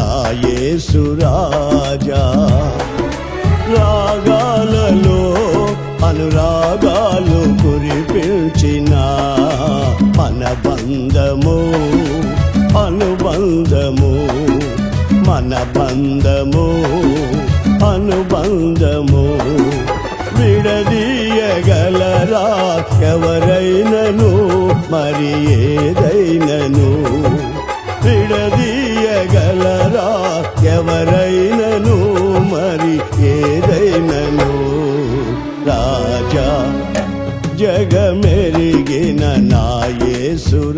నాయసురాజా రాగాలలో అనురాగాలు కురిపించిన మనబంధము అనుబంధము మన బంధము అనుబంధము. విడదీయగలరా ఎవరైనను మరి ఏదైనను? విడదీ చేయగలరా? ఎవరైనను మరి ఏదైనను? రాజా జగమెరిగిన నాయసురాజా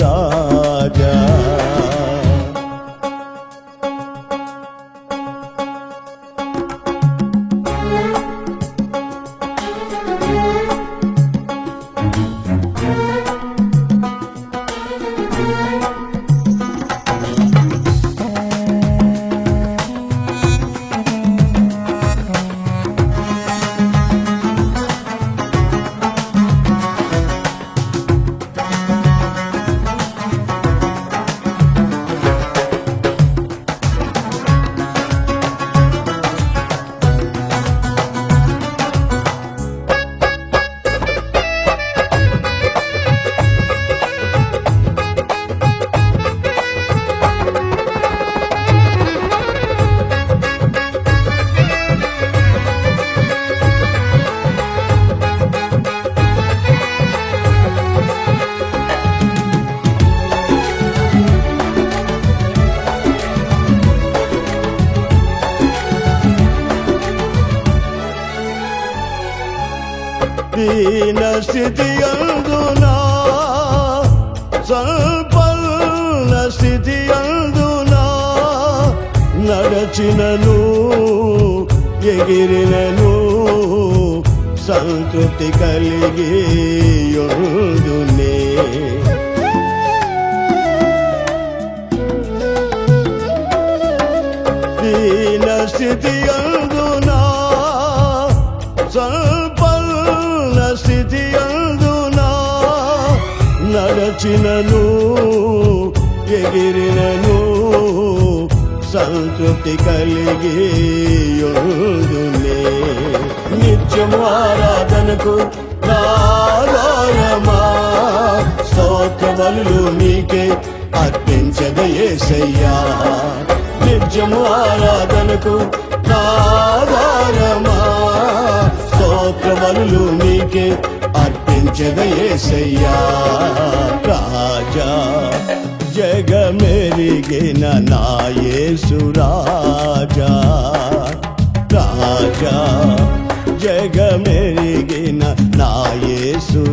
దీన స్థితి అందునా? సంపన్న స్థితి అందునా? నడచినను ఎగిరినను సంతృప్తి కలిగి యుందునే దీన స్థితి అందునా నడచినను ఎగిరినను సంతృప్తి కలిగి యోగునే నిత్యం ఆరాధనకు నారాయమా స్తోత్ర నీకే అర్పించదయేసయ్యా నిత్యము ఆరాధనకు నా అర్పించదయేసయ్యా రాజా జగమెరిగిన నాయసు రాజా రాజా జగమెరిగిన నాయసు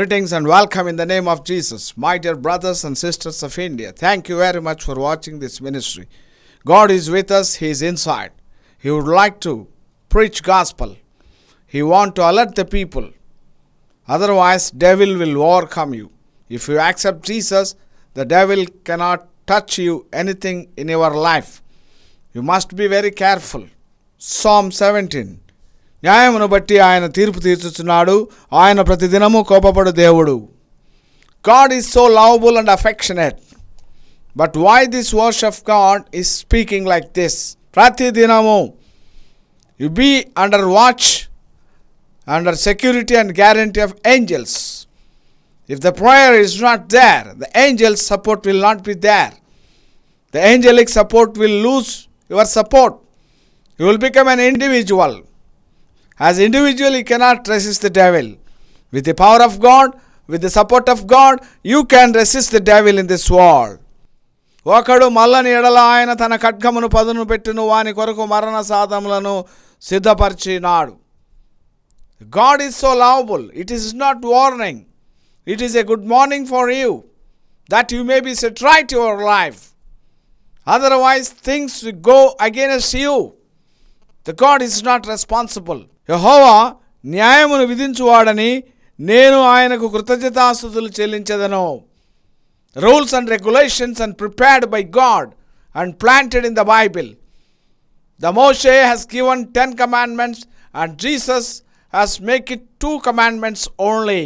Greetings and welcome in the name of Jesus, my dear brothers and sisters of India. Thank you very much for watching this ministry. God is with us, He is inside. He would like to preach gospel. He want to alert the people. Otherwise, devil will overcome you. If you accept Jesus, the devil cannot touch you anything in your life. You must be very careful. Psalm 17 న్యాయమును బట్టి ఆయన తీర్పు తీర్చుచున్నాడు ఆయన ప్రతిదినము కోపపడు దేవుడు God is so lovable and affectionate but why this verse of God is speaking like this ప్రతిదినము you be under watch under security and guarantee of angels if the prayer is not there, the angels' support will not be there. The angelic support will lose your support. You will become an individual. As individual, you cannot resist the devil. With the power of God, with the support of God, you can resist the devil in this world. ఒకడు మల్లని ఎడల ఆయన తన ఖడ్గమును పదును పెట్టును వాని కొరకు మరణ సాధములను సిద్ధపరిచినాడు. God is so lovable it is not warning it is a good morning for you that you may be set right your life otherwise things go against you the God is not responsible యహోవా న్యాయమును విధించువాడని నేను ఆయనకు కృతజ్ఞతాస్థుతులు చెల్లించదను rules and regulations and prepared by God and planted in the Bible the Moshe has given 10 commandments and Jesus has make it two commandments only.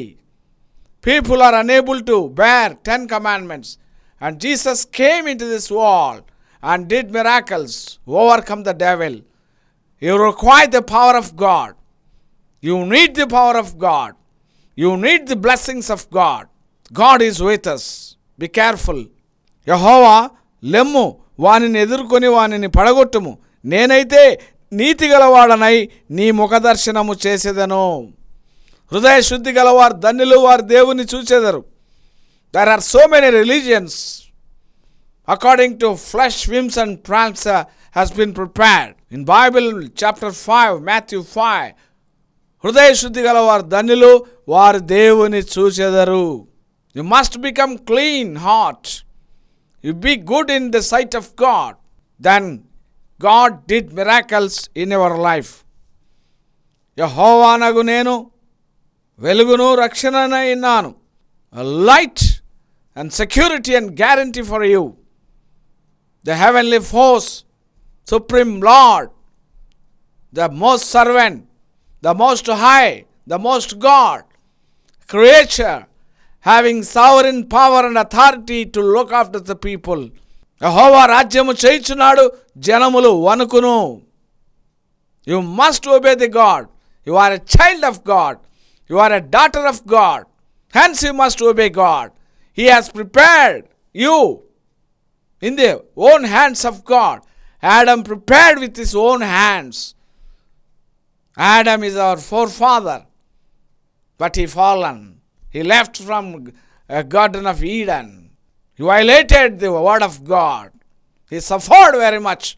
People are unable to bear ten commandments. And Jesus came into this world and did miracles, overcome the devil. you require the power of God you need the power of God you need the blessings of God God is with us be careful యహోవా లెమ్ము వానిని ఎదుర్కొని వానిని పడగొట్టుము. నేనైతే నీతి గలవాడనై నీ ముఖదర్శనము చేసేదను. హృదయ శుద్ధి గలవారు ధన్యులు వారు దేవుని చూసేదరు there are so many religions according to flesh whims and plans has been prepared in Bible chapter five Matthew five హృదయ శుద్ధి గలవారు ధన్యులు వారు దేవుని చూచెదరు. You must become clean heart you be good in the sight of God then God did miracles in your life యహోవానగు నేను వెలుగును రక్షణనైనాను light and security and guarantee for you the heavenly force supreme lord the most servant the most high the most God creature having sovereign power and authority to look after the people. యహోవా రాజ్యము చేయుచున్నాడు జనములు వణుకును you must obey the God you are a child of God you are a daughter of God hence you must obey God he has prepared you in the own hands of God Adam prepared with his own hands Adam is our forefather, but he fallen. He left from a Garden of Eden. He violated the word of God. He suffered very much.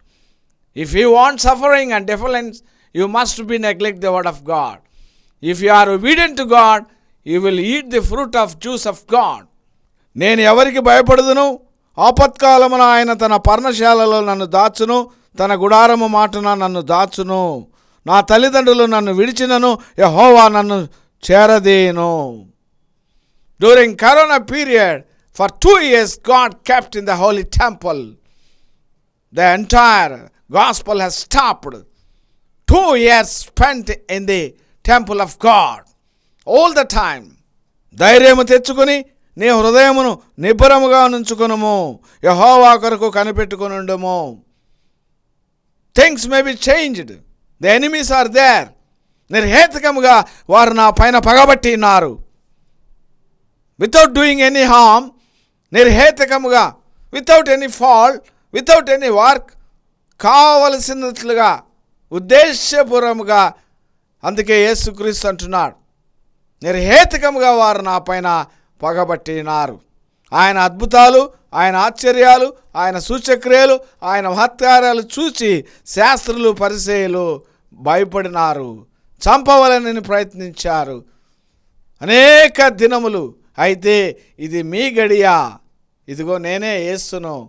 If you want suffering and defiance, you must be neglect the word of God. If you are obedient to God, you will eat the fruit of juice of God. నేను ఎవరికి భయపడదును ఆపత్కాలమున ఆయన తన పర్ణశాలలో నన్ను దాచును తన గుడారము మాటున నన్ను దాచును. నా తల్లిదండ్రులు నన్ను విడిచినను యహోవా నన్ను చేరదేను. During corona period for two years God kept in the holy temple the entire gospel has stopped two years spent in the temple of God all the time ధైర్యము తెచ్చుకొని నీ హృదయమును నిబ్బరముగా నుంచుకొనుము. యహోవా కొరకు కనిపెట్టుకునుండుము. Things may be changed the enemies are there నిర్హేతుకముగా వారు నా పైన పగబట్టి ఉన్నారు without doing any harm నిర్హేతుకముగా without any fault without any work కావలసినట్లుగా ఉద్దేశపూర్వముగా అందుకే యేసుక్రీస్తు అంటున్నాడు. నిర్హేతుకముగా వారు నా పైన పగబట్టినారు. ఆయన అద్భుతాలు ఆయన ఆశ్చర్యాలు ఆయన సూచక్రియలు ఆయన మహత్కార్యాలు చూసి శాస్త్రులు పరిచయలు భయపడినారు. చంపవలనని ప్రయత్నించారు. అనేక దినములు. అయితే ఇది మీ గడియ. ఇదిగో నేనే వేస్తును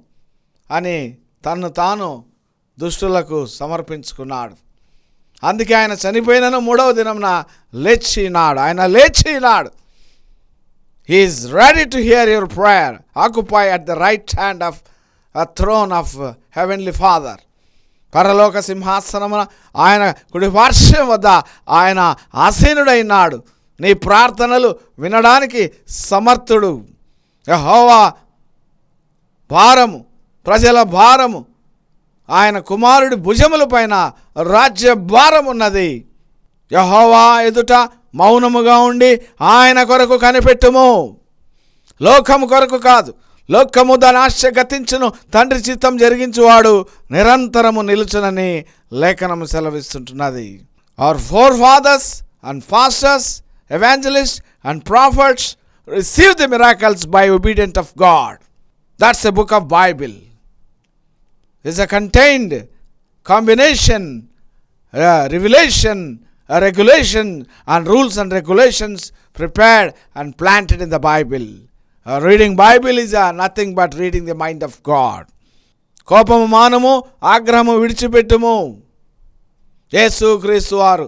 అని తన్ను తాను దుష్టులకు సమర్పించుకున్నాడు. అందుకే ఆయన చనిపోయినను మూడవ దినంన లేచినాడు. ఆయన లేచినాడు. He is ready to hear your prayer occupy at the right hand of throne of heavenly father పరలోక సింహాసనమున ఆయన కుడి పార్శ్వం వద్ద ఆయన ఆసీనుడైనాడు. నీ ప్రార్థనలు వినడానికి సమర్థుడు. యహోవా భారము ప్రజల భారము ఆయన కుమారుడి భుజముల పైన రాజ్య భారం ఉన్నది యహోవా ఎదుట మౌనముగా ఉండి ఆయన కొరకు కనిపెట్టుము. లోకము కొరకు కాదు. లోకము దాని ఆశ గతించును. తండ్రి చిత్తం జరిగించువాడు. నిరంతరము నిలుచునని లేఖనము సెలవిస్తుంటున్నది. Our forefathers and pastors evangelist and prophets receive the miracles by obedient of God that's a book of Bible is a contained combination revelation regulation, and rules and regulations prepared and planted in the Bible. Uh, reading Bible is uh, nothing but reading the mind of God. కోపము మానము ఆగ్రహము విడిచిపెట్టుము యేసు క్రీస్తు వారు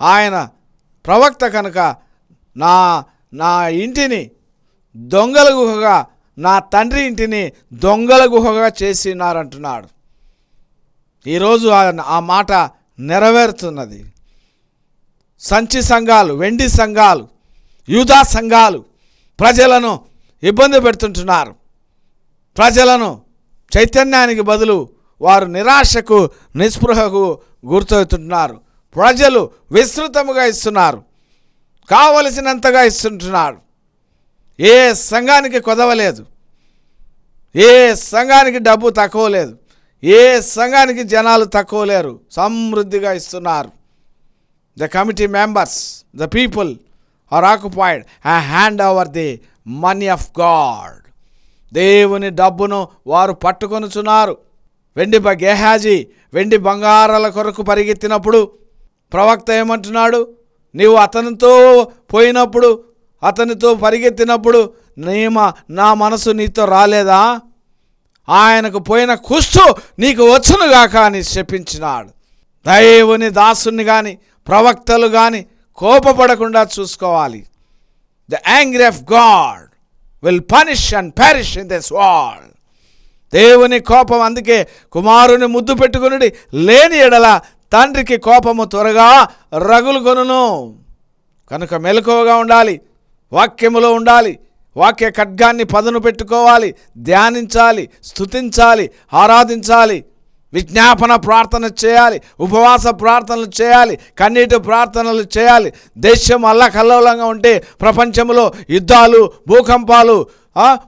ఆయన ప్రవక్త కనుక నా నా ఇంటిని దొంగల గుహగా నా తండ్రి ఇంటిని దొంగల గుహగా చేసినారంటున్నాడు ఈరోజు ఆ- ఆ మాట నెరవేరుతున్నది సంచి సంఘాలు వెండి సంఘాలు యూదా సంఘాలు ప్రజలను ఇబ్బంది పెడుతుంటున్నారు. ప్రజలను చైతన్యానికి బదులు వారు నిరాశకు నిస్పృహకు గుర్తవుతుంటున్నారు ప్రజలు విస్తృతముగా ఇస్తున్నారు. కావలసినంతగా ఇస్తుంటున్నారు. ఏ సంఘానికి కొదవలేదు. ఏ సంఘానికి డబ్బు తక్కువ లేదు. ఏ సంఘానికి జనాలు తక్కువ లేరు. సమృద్ధిగా ఇస్తున్నారు. The committee members the people are occupied ఆ hand over the money of God దేవుని డబ్బును వారు పట్టుకొనుచున్నారు. వెండి బ- గేహాజీ వెండి బంగారాల కొరకు పరిగెత్తినప్పుడు ప్రవక్త ఏమంటున్నాడు? నీవు అతనితో పోయినప్పుడు అతనితో పరిగెత్తినప్పుడు నీమ నా మనసు నీతో రాలేదా? ఆయనకు పోయిన కుష్టు నీకు వచ్చునుగాక అని చెప్పించినాడు దైవుని దాసుని కానీ ప్రవక్తలు కానీ కోపపడకుండా చూసుకోవాలి. The angry of God will punish and perish in this world దేవుని కోపం అందుకే కుమారుని ముద్దు పెట్టుకుని లేని ఎడల తండ్రికి కోపము త్వరగా రగులు కొనును కనుక మెలకువగా ఉండాలి వాక్యములో ఉండాలి వాక్య ఖడ్గాన్ని పదును పెట్టుకోవాలి ధ్యానించాలి స్థుతించాలి ఆరాధించాలి విజ్ఞాపన ప్రార్థన చేయాలి ఉపవాస ప్రార్థనలు చేయాలి కన్నీటి ప్రార్థనలు చేయాలి. దేశం అల్లకల్లోలంగా ఉంటే ప్రపంచంలో యుద్ధాలు భూకంపాలు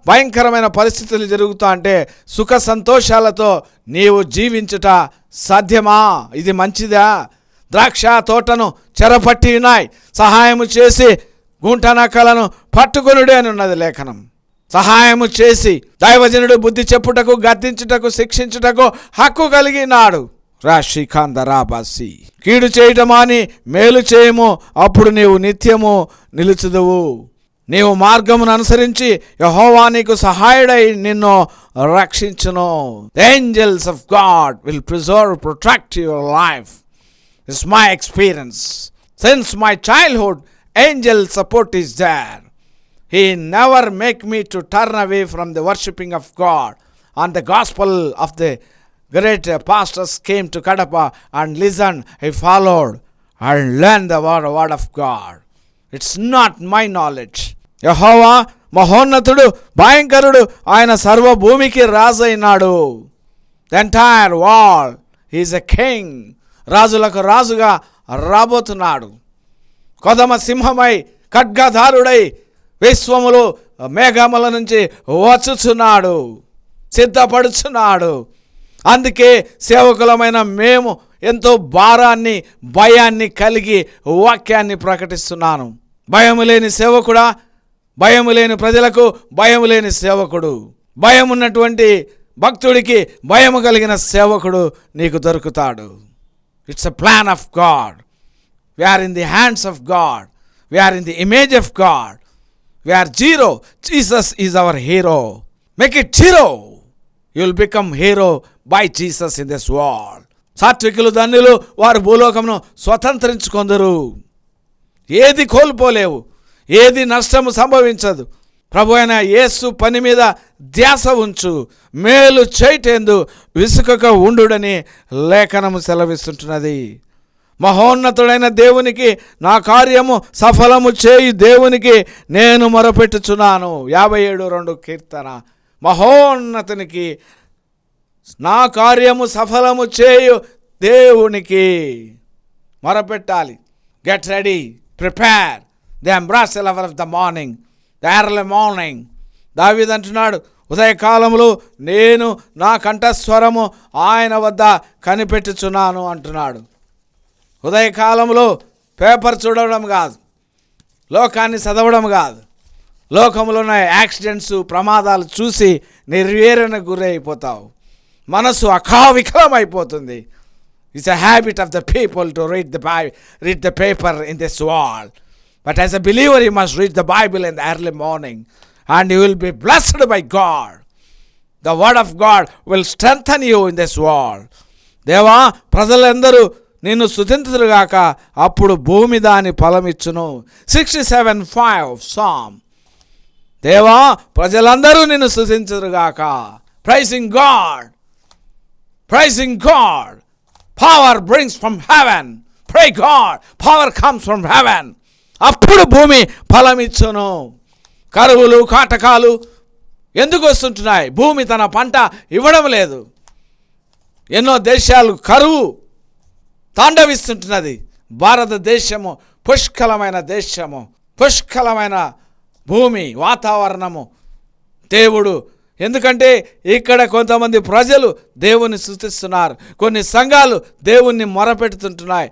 భయంకరమైన పరిస్థితులు జరుగుతా అంటే సుఖ సంతోషాలతో నీవు జీవించుట సాధ్యమా? ఇది మంచిదా? ద్రాక్ష తోటను చెరపట్టి ఉన్నాయి సహాయము చేసి గుంటనక్కలను పట్టుకొనుడే అని ఉన్నది లేఖనం. సహాయము చేసి దైవజనుడు బుద్ధి చెప్పుటకు గద్దించుటకు శిక్షించుటకు హక్కు కలిగినాడు. రాశికాందరాబాసి కీడు చేయటమా అని మేలు చేయము అప్పుడు నీవు నిత్యము నిలుచుదువు. నీవు మార్గమును అనుసరించి యహోవా నీకు సహాయుడై నిన్ను రక్షించును. Angels of God will preserve protect your life it's my experience since my childhood angel support is there. He never make me to turn away from the worshipping of God. And the gospel of the great uh, pastors came to Kadapa and listened. He followed and learned the word, word of God. It's not my knowledge. యహోవా మహోన్నతుడు భయంకరుడు ఆయన సర్వభూమికి రాజు అయినాడు the entire world is a king రాజులకు రాజుగా రాబోతున్నాడు కొదమ సింహమై ఖడ్గధారుడై విశ్వములు మేఘముల నుంచి వచ్చుచున్నాడు సిద్ధపడుచున్నాడు. అందుకే సేవకులమైన మేము ఎంతో భారాన్ని భయాన్ని కలిగి వాక్యాన్ని ప్రకటిస్తున్నాను. భయము లేని సేవకుడా? భయము లేని ప్రజలకు భయము లేని సేవకుడు. భయం ఉన్నటువంటి భక్తుడికి భయము కలిగిన సేవకుడు నీకు దొరుకుతాడు. It's a plan of God we are in the hands of God we are in the image of God We zero Jesus is our hero make it it you'll become hero by hero in this in this సాత్వికులు ధన్యులు వారు భూలోకమును స్వతంత్రించుకొందరు. ఏది కోల్పోలేవు. ఏది నష్టము సంభవించదు. ప్రభు అయిన యేసు పని మీద ధ్యాస ఉంచు. మేలు చేయటేందు విసుకగా ఉండుడని లేఖనము సెలవిస్తుంటున్నది. మహోన్నతుడైన దేవునికి నా కార్యము సఫలము చేయి దేవునికి నేను మొరపెట్టుచున్నాను. యాభై ఏడు రెండు కీర్తన. మహోన్నతునికి నా కార్యము సఫలము చేయు దేవునికి మొరపెట్టాలి. Get ready prepare the embrace lover of the morning the early morning David అంటున్నాడు ఉదయకాలంలో నేను నా కంఠస్వరము ఆయన వద్ద కనిపెట్టుచున్నాను అంటున్నాడు. ఉదయకాలంలో పేపర్ చూడడం కాదు. లోకాన్ని చదవడం కాదు. లోకంలో ఉన్న యాక్సిడెంట్స్ ప్రమాదాలు చూసి నిర్వీర్యన గురైపోతావు. మనసు అకావికలం అయిపోతుంది it's a habit of the people to read the by read the paper in this wall but as a believer you must read the Bible in the early morning and you will be blessed by God the word of God will strengthen you in this world దేవా ప్రజలందరూ నిన్ను స్థుతించుగాక అప్పుడు భూమి దాని ఫలమిచ్చును. Sixty seven five psalm దేవా ప్రజలందరూ నిన్ను స్థుతించుగాక praising God praising God power brings from heaven pray God power comes from heaven అప్పుడు భూమి ఫలమిచ్చును. కరువులు కాటకాలు ఎందుకు వస్తుంటున్నాయి? భూమి తన పంట ఇవ్వడం లేదు. ఎన్నో దేశాలు కరువు తాండవిస్తుంటున్నది. భారతదేశము పుష్కలమైన దేశము పుష్కలమైన భూమి వాతావరణము. దేవుడు ఎందుకంటే ఇక్కడ కొంతమంది ప్రజలు దేవుని సృష్టిస్తున్నారు. కొన్ని సంఘాలు దేవుణ్ణి మొరపెడుతుంటున్నాయి.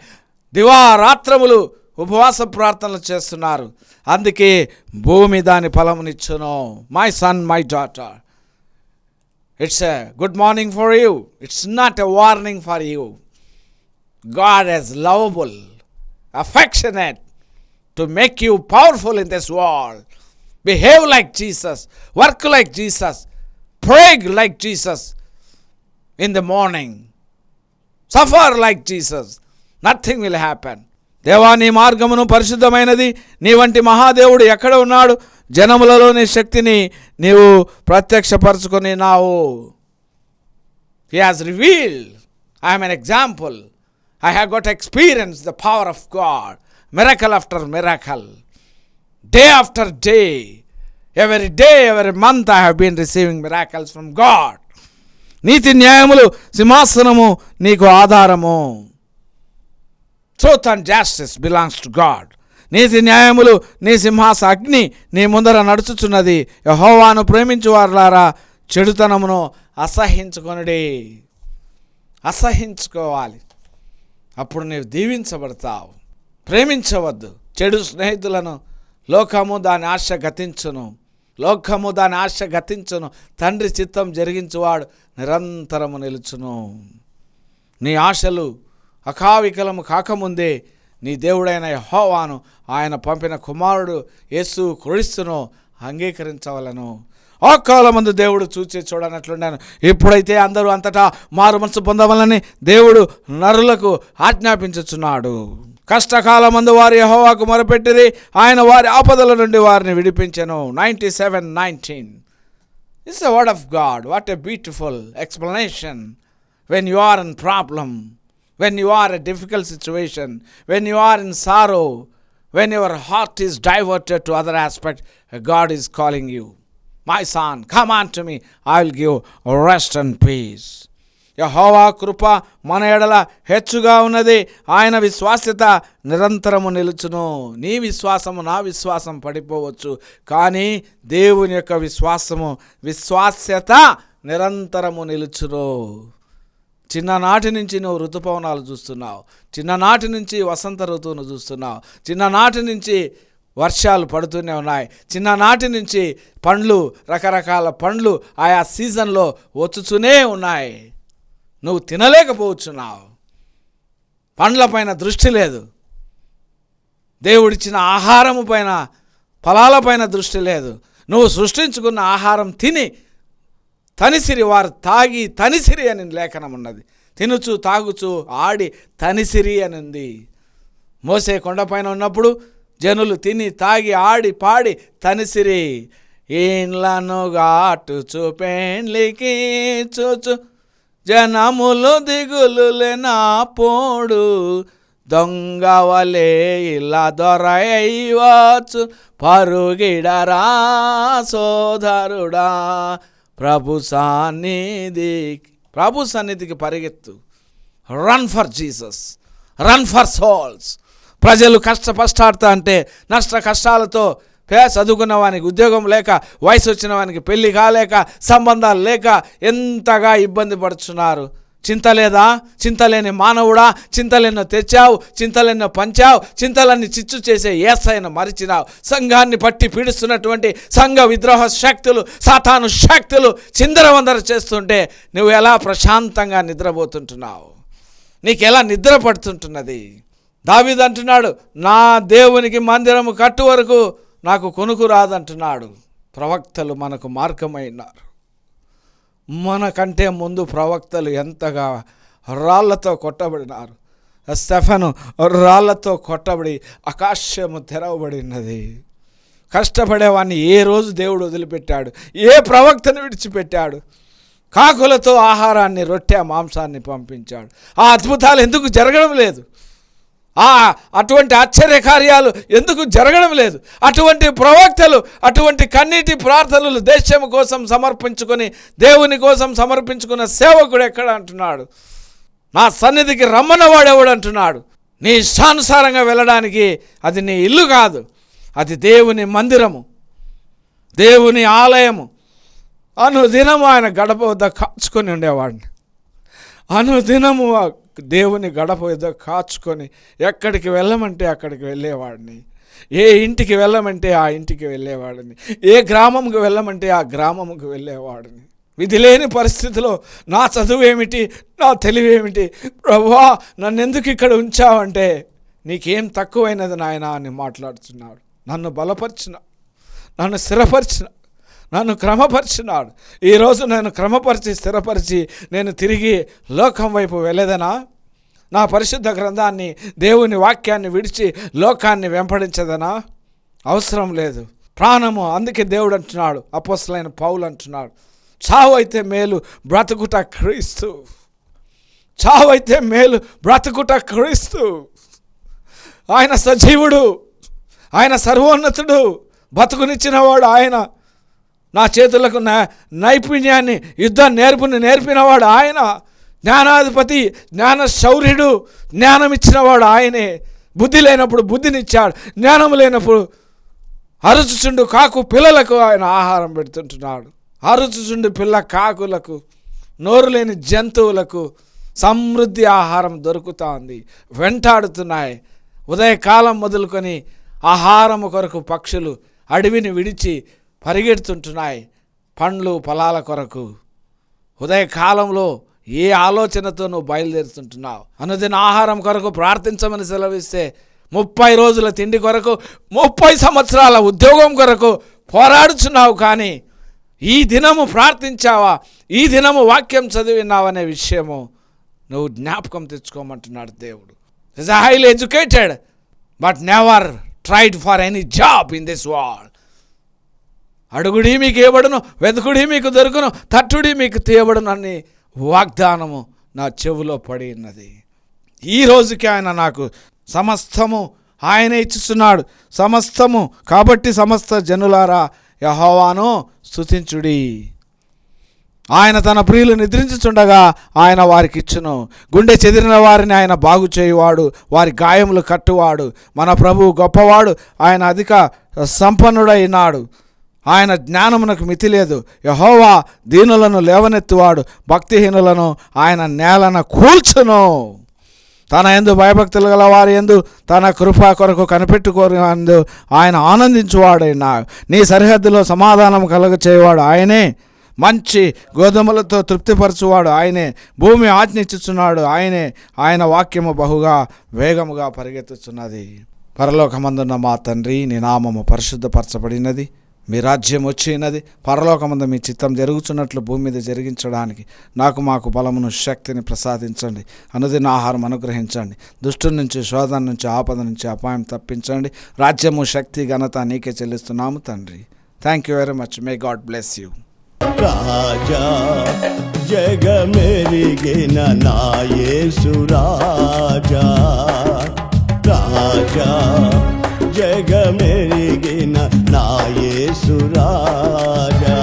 దివారాత్రములు ఉపవాస ప్రార్థనలు చేస్తున్నారు. అందుకే భూమి దాని ఫలమునిచ్చును. My son my daughter it's a good morning for you it's not a warning for you God is lovable, affectionate to make you powerful in this world. Behave like Jesus, work like Jesus, pray like Jesus in the morning, suffer like Jesus. Nothing will happen. దేవా నీ మార్గమును పరిశుద్ధమైనది నీ వంటి మహాదేవుడు ఎక్కడ ఉన్నాడు జనములలో నీ శక్తిని నీవు ప్రత్యక్షపరచుకొని నావు He has revealed. I am an I have got experience the power of God miracle after miracle day after day every day every month I have been receiving miracles from God నీతి న్యాయములు సింహాసనము నీకు ఆధారము truth and justice belongs to God నీతి న్యాయములు నీ సింహాస అగ్ని నీ ముందర నడుచుచున్నది యహోవాను ప్రేమించు వారులారా చెడుతనమును అసహించుకొనుడి అసహించుకోవాలి అప్పుడు నీవు దీవించబడతావు. ప్రేమించవద్దు. చెడు స్నేహితులను లోకము దాని ఆశ గతించును. లోకము దాని ఆశ గతించును. తండ్రి చిత్తం జరిగించువాడు నిరంతరము నిలుచును. నీ ఆశలు అకావికలము కాకముందే నీ దేవుడైన యహోవాను ఆయన పంపిన కుమారుడు యేసు క్రీస్తును అంగీకరించవలను. ఆ కాలమందు దేవుడు చూచి చూడనట్లున్నాను ఇప్పుడైతే అందరూ అంతటా మారు మనసు పొందవాలని దేవుడు నరులకు ఆజ్ఞాపించుచున్నాడు. కష్టకాల మందు వారి హోవాకు మొరపెట్టిది ఆయన వారి ఆపదల నుండి వారిని విడిపించను. Ninety seven nineteen. It's a word of God what a beautiful explanation when you are in problem when you are a difficult situation when you are in sorrow when your heart is diverted to other aspect God is calling you my son come on to me I will give rest and peace యహోవా కృప మన ఎడల హెచ్చుగా ఉన్నది. ఆయన విశ్వాస్యత నిరంతరము నిలుచును. నీ విశ్వాసము నా విశ్వాసం పడిపోవచ్చు. కానీ దేవుని యొక్క విశ్వాసము విశ్వాస్యత నిరంతరము నిలుచును. చిన్ననాటి నుంచి నువ్వు ఋతుపవనాలు చూస్తున్నావు. చిన్ననాటి నుంచి వసంత ఋతువును చూస్తున్నావు. చిన్ననాటి నుంచి వర్షాలు పడుతూనే ఉన్నాయి. చిన్ననాటి నుంచి పండ్లు రకరకాల పండ్లు ఆయా సీజన్లో వచ్చుతూనే ఉన్నాయి. నువ్వు తినలేకపోవచ్చున్నావు. పండ్లపైన దృష్టి లేదు. దేవుడిచ్చిన ఆహారము పైన ఫలాలపైన దృష్టి లేదు. నువ్వు సృష్టించుకున్న ఆహారం తిని తనిసిరి వారు తాగి తనిసిరి అని లేఖనం ఉన్నది. తినుచు తాగుచు ఆడి తనిసిరి అని ఉంది మోసే కొండపైన ఉన్నప్పుడు జనులు తిని తాగి ఆడి పాడి తనిసిరి ఇండ్లను గాటు చూపెండ్లికి చూచు. జనములు దిగులు నా పోడు. దొంగవలే ఇలా దొరయ్యవచ్చు పరుగిడరా సోదరుడా. ప్రభు సన్నిధికి ప్రభు సన్నిధికి పరిగెత్తు. Run for Jesus run for souls ప్రజలు కష్టపష్టాడుతా అంటే నష్ట కష్టాలతో పే చదువుకున్న వానికి ఉద్యోగం లేక వయసు వచ్చిన వానికి పెళ్ళి కాలేక సంబంధాలు లేక ఎంతగా ఇబ్బంది పడుతున్నారు చింత లేదా? చింతలేని మానవుడా? చింతలెన్నో తెచ్చావు? చింతలెన్నో పంచావు? చింతలన్నీ చిచ్చు చేసే ఏసైన మరిచినావు? సంఘాన్ని పట్టి పీడిస్తున్నటువంటి సంఘ విద్రోహ శక్తులు సాతాను శక్తులు చిందరవందర చేస్తుంటే నువ్వు ఎలా ప్రశాంతంగా నిద్రపోతుంటున్నావు? నీకు ఎలా నిద్ర పడుతుంటున్నది? దావీదు అంటున్నాడు నా దేవునికి మందిరము కట్టు వరకు నాకు కొనుకు రాదంటున్నాడు. ప్రవక్తలు మనకు మార్గమైనారు. మనకంటే ముందు ప్రవక్తలు ఎంతగా రాళ్ళతో కొట్టబడినారు. స్టెఫను రాళ్ళతో కొట్టబడి ఆకాశము తెరవబడినది. కష్టపడేవాడిని ఏ రోజు దేవుడు వదిలిపెట్టాడు? ఏ ప్రవక్తను విడిచిపెట్టాడు? కాకులతో ఆహారాన్ని రొట్టె మాంసాన్ని పంపించాడు. ఆ అద్భుతాలు ఎందుకు జరగడం లేదు? అటువంటి ఆశ్చర్య కార్యాలు ఎందుకు జరగడం లేదు? అటువంటి ప్రవక్తలు అటువంటి కన్నీటి ప్రార్థనలు దేశం కోసం సమర్పించుకొని దేవుని కోసం సమర్పించుకున్న సేవకుడు ఎక్కడ అంటున్నాడు? నా సన్నిధికి రమ్మన్నవాడు అంటున్నాడు? నీ ఇష్టానుసారంగా వెళ్ళడానికి అది నీ ఇల్లు కాదు. అది దేవుని మందిరము. దేవుని ఆలయము. అనుదినము ఆయన గడప వద్ద కాచుకొని ఉండేవాడిని. అనుదినము దేవుని గడప ఏదో కాచుకొని ఎక్కడికి వెళ్ళమంటే అక్కడికి వెళ్ళేవాడిని. ఏ ఇంటికి వెళ్ళమంటే ఆ ఇంటికి వెళ్ళేవాడిని. ఏ గ్రామంకి వెళ్ళమంటే ఆ గ్రామంకి వెళ్ళేవాడిని. విధి లేని పరిస్థితిలో నా చదువు ఏమిటి నా తెలివి ఏమిటి ప్రభువా నన్ను ఎందుకు ఇక్కడ ఉంచావంటే నీకేం తక్కువైనది నాయనా అని మాట్లాడుతున్నాడు. నన్ను బలపరిచిన నన్ను స్థిరపరిచిన నన్ను క్రమపరిచినాడు. ఈరోజు నేను క్రమపరిచి స్థిరపరిచి నేను తిరిగి లోకం వైపు వెళ్ళేదనా? నా పరిశుద్ధ గ్రంథాన్ని దేవుని వాక్యాన్ని విడిచి లోకాన్ని వెంపడించదనా? అవసరం లేదు. ప్రాణము అందుకే దేవుడు అంటున్నాడు అపోసలైన పౌలు అంటున్నాడు. చావు అయితే మేలు బ్రతుకుట క్రీస్తు. చావు అయితే మేలు బ్రతుకుట క్రీస్తు. ఆయన సజీవుడు ఆయన సర్వోన్నతుడు బతుకునిచ్చినవాడు ఆయన. నా చేతులకు నా నైపుణ్యాన్ని యుద్ధ నేర్పుని నేర్పినవాడు ఆయన. జ్ఞానాధిపతి జ్ఞాన శౌర్యుడు జ్ఞానం ఇచ్చినవాడు ఆయనే. బుద్ధి లేనప్పుడు బుద్ధినిచ్చాడు జ్ఞానం లేనప్పుడు అరుచుచుండు కాకు పిల్లలకు ఆయన ఆహారం పెడుతుంటున్నాడు. అరుచుచుండు పిల్ల కాకులకు నోరు లేని జంతువులకు సమృద్ధి ఆహారం దొరుకుతా ఉంది వెంటాడుతున్నాయి. ఉదయకాలం మొదలుకొని ఆహారము కొరకు పక్షులు అడవిని విడిచి పరిగెడుతుంటున్నాయి పండ్లు ఫలాల కొరకు. ఉదయకాలంలో ఏ ఆలోచనతో నువ్వు బయలుదేరుతుంటున్నావు? అనుదిన ఆహారం కొరకు ప్రార్థించమని సెలవిస్తే ముప్పై రోజుల తిండి కొరకు ముప్పై సంవత్సరాల ఉద్యోగం కొరకు పోరాడుచున్నావు కానీ ఈ దినము ప్రార్థించావా? ఈ దినము వాక్యం చదివినావనే విషయము నువ్వు జ్ఞాపకం తెచ్చుకోమంటున్నాడు దేవుడు. Is highly educated but never tried for any job in this world అడుగుడి మీకు ఇవ్వబడును వెతుకుడి మీకు దొరుకును తట్టుడి మీకు తీయబడును అని వాగ్దానము నా చెవులో పడి ఉన్నది. ఈ రోజుకి ఆయన నాకు సమస్తము ఆయనే ఇచ్చిస్తున్నాడు సమస్తము కాబట్టి సమస్త జనులారా యహోవాను స్థుతించుడి ఆయన తన ప్రియులు నిద్రించుచుండగా ఆయన వారికి ఇచ్చును. గుండె చెదిరిన వారిని ఆయన బాగు చేయువాడు వారి గాయములు కట్టువాడు. మన ప్రభువు గొప్పవాడు ఆయన అధిక సంపన్నుడైనాడు. ఆయన జ్ఞానమునకు మితి లేదు. యహోవా దీనులను లేవనెత్తువాడు భక్తిహీనులను ఆయన నేలన కూల్చును. తన ఎందు భయభక్తులు గల వారి ఎందు తన కృప కొరకు కనిపెట్టుకోనందు ఆయన ఆనందించువాడైనా. నీ సరిహద్దులో సమాధానం కలుగ చేయవాడు ఆయనే. మంచి గోధుమలతో తృప్తిపరచువాడు ఆయనే. భూమి ఆజ్ఞించుచున్నాడు ఆయనే. ఆయన వాక్యము బహుగా వేగముగా పరిగెత్తుచున్నది. పరలోకమందున్న మా తండ్రి నీ నామము పరిశుద్ధపరచబడినది. మీ రాజ్యం వచ్చినది. పరలోకమందు మీ చిత్తం జరుగుతున్నట్లు భూమి మీద జరిగించడానికి నాకు మాకు బలమును శక్తిని ప్రసాదించండి. అనుదిన ఆహారం అనుగ్రహించండి. దుష్టు నుంచి శోధన నుంచి ఆపద నుంచి అపాయం తప్పించండి. రాజ్యము శక్తి ఘనత నీకే చెల్లిస్తున్నాము తండ్రి. Thank you very much may God bless you రాజా జగమెరిగిన నాయేసు రాజా. రాజా జగమెరిగిన నాయేసు రాజా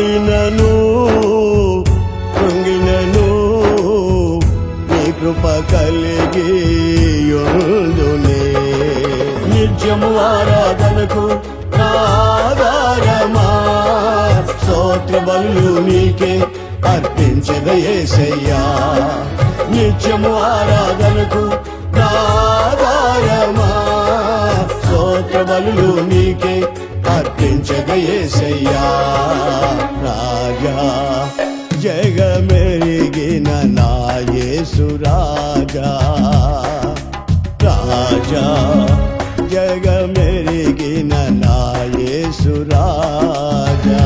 దాటినను కృంగినను నీ కృప కలిగి నిత్యము ఆరాధనకు ఆధారమా? స్తోత్ర బలు నీకే అర్పించదయ్యా నిత్యము ఆరాధనకు ఆధారమా? స్తోత్ర బలు నీకే అర్పించదయేసయ్యా రాజా జగమెరిగిన నా రాజా. రాజా జగమెరిగిన నా యేసు రాజా.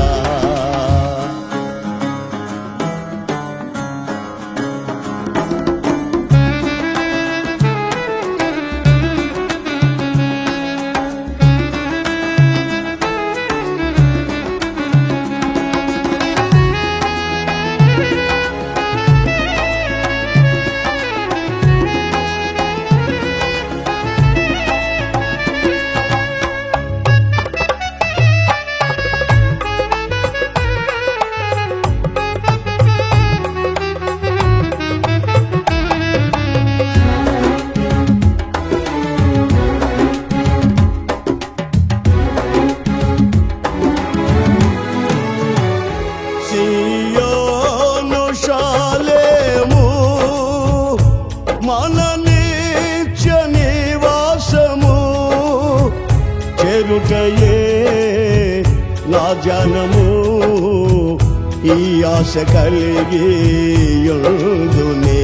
కలిగి యుందునే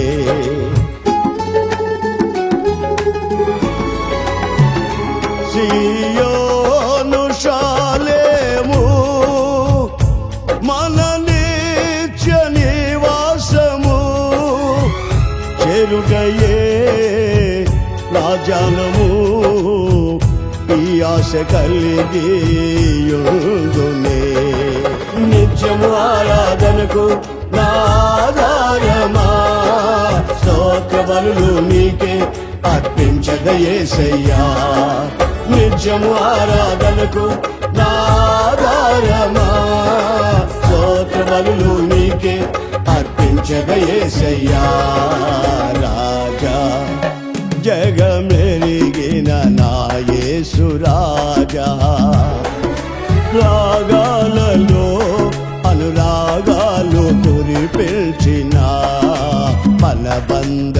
సియోను శాలేము మన నిత్య నివాసము. చెరుటయే ఈ ఆశ కలిగి నిత్యము ఆరాధనకు నాదారమా స్తోత్ర బలులు నీకే అర్పించదయేసయ్యా నిత్యము ఆరాధనకు నాదారమా స్తోత్ర బలులు నీకే అర్పించదయేసయ్యా రాజా జగమెరిగిన నా మన